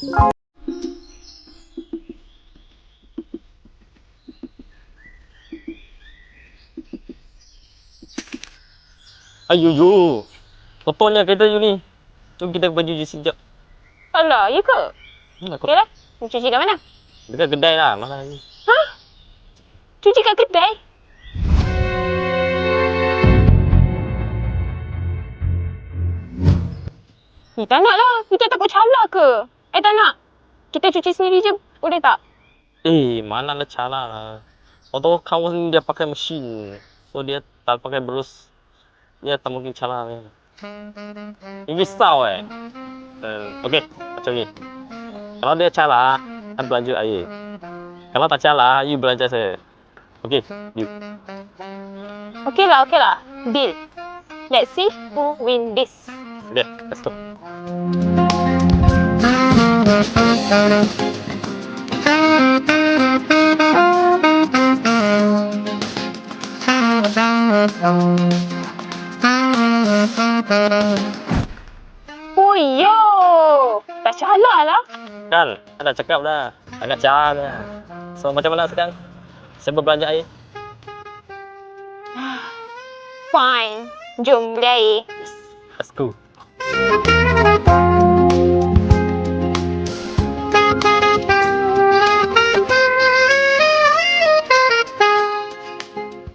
Ayu yu. Kotornya kereta you ni. Jom kita baju je sekejap. Alah, ya ke? Hmm, Okey lah. Nak cuci kat mana? Dekat kedai lah. Mana ni? Ha? Cuci kat kedai? Eh, tak nak lah. Kita takut calar ke? Eh, tak nak. Kita cuci sendiri je. Boleh tak? Eh, mana lah cara lah. Auto kawan ni dia pakai mesin. So dia tak pakai berus. Dia tak mungkin cara ni. Ini risau eh. Uh, Okey, macam ni. Kalau dia cara, kan belanja air. Kalau tak cara, you belanja saya. Okey, you. Okey lah, okey lah. Deal. Let's see who win this. Okay, let's go. Oh, yo! Tak calar lah. Kan, saya dah cakap dah. Agak cara dah. So, macam mana sekarang? Saya berbelanja air. Fine. Jom beli air. Let's go.